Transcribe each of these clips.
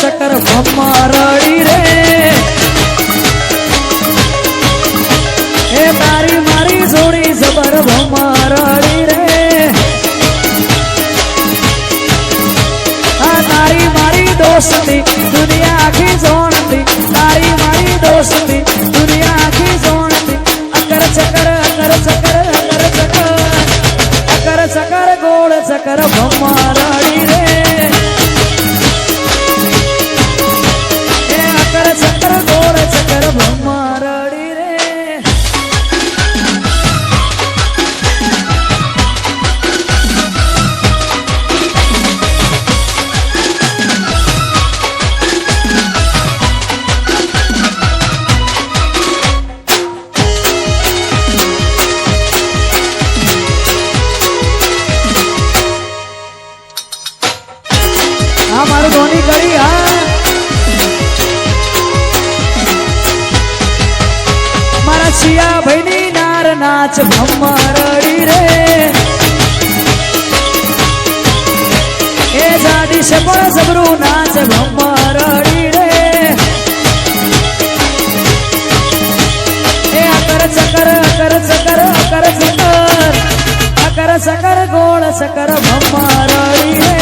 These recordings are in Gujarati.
ચક્કર ભમ્મા રડી રે. એ મારી મારી જોડી જબર ભમ્મા રડી રે. આ તારી મારી દોસ્તી દુનિયા આખી જોણતી. તારી મારી દોસ્તી દુનિયા આખી જોણતી. અકર ચકર અકર ચકર અકર ચકર. અકર ચકર, ગોળ ચકર ભમ્મા ભમરડી રે એ જાડી છે પણ જબરું નાચ ભમરડી રે એ અકર ચકર અકર ચકર અકર ચકર અકર ચકર ગોળ ચકર ભમરડી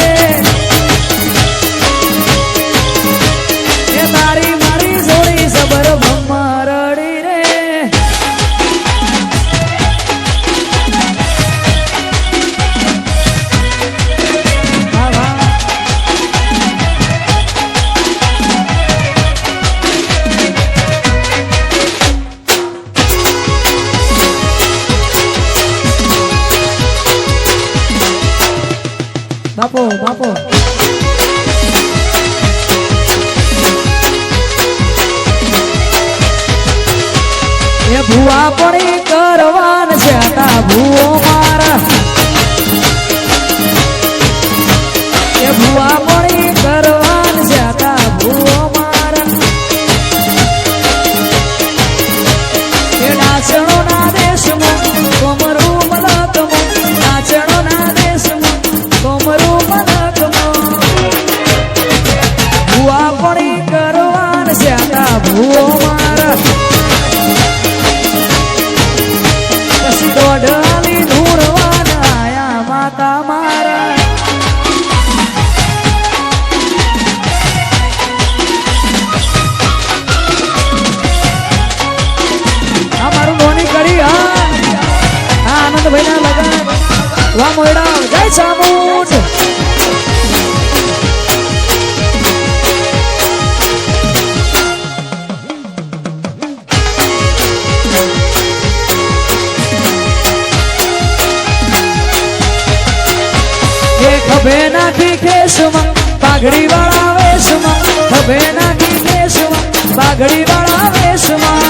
Oh. ખભે નાખી કેસમાં પાઘડી વાળા વેશમાં ખભે નાખી કેસમાં પાઘડી વાળા વેશમાં.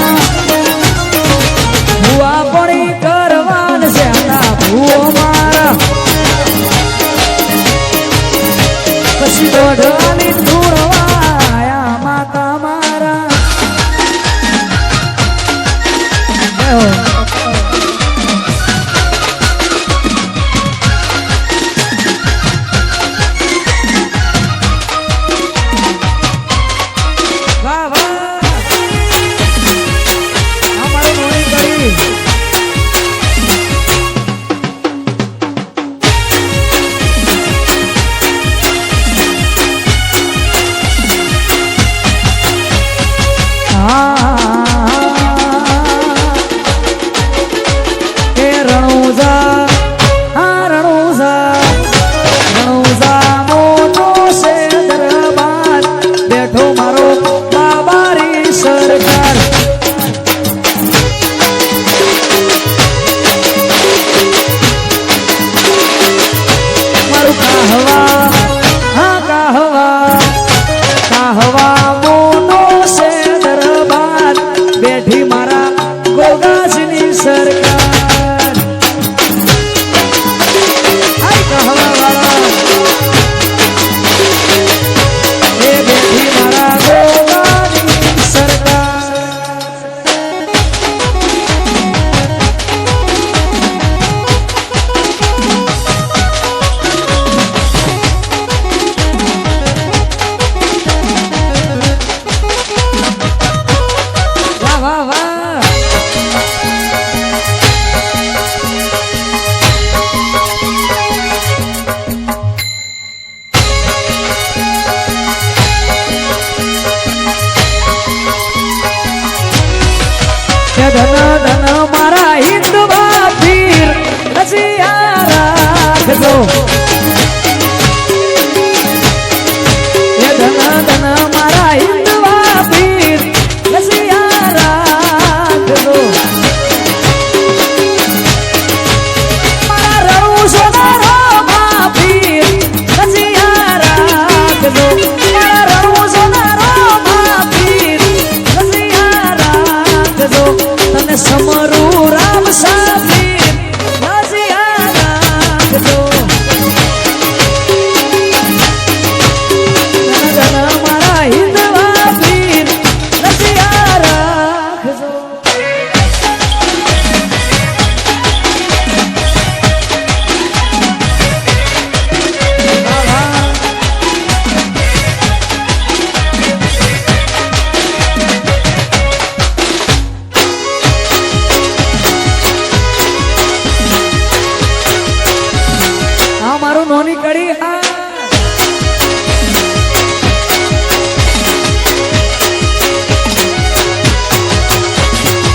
મારું નોની કડી હા.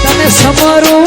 તમે સમરું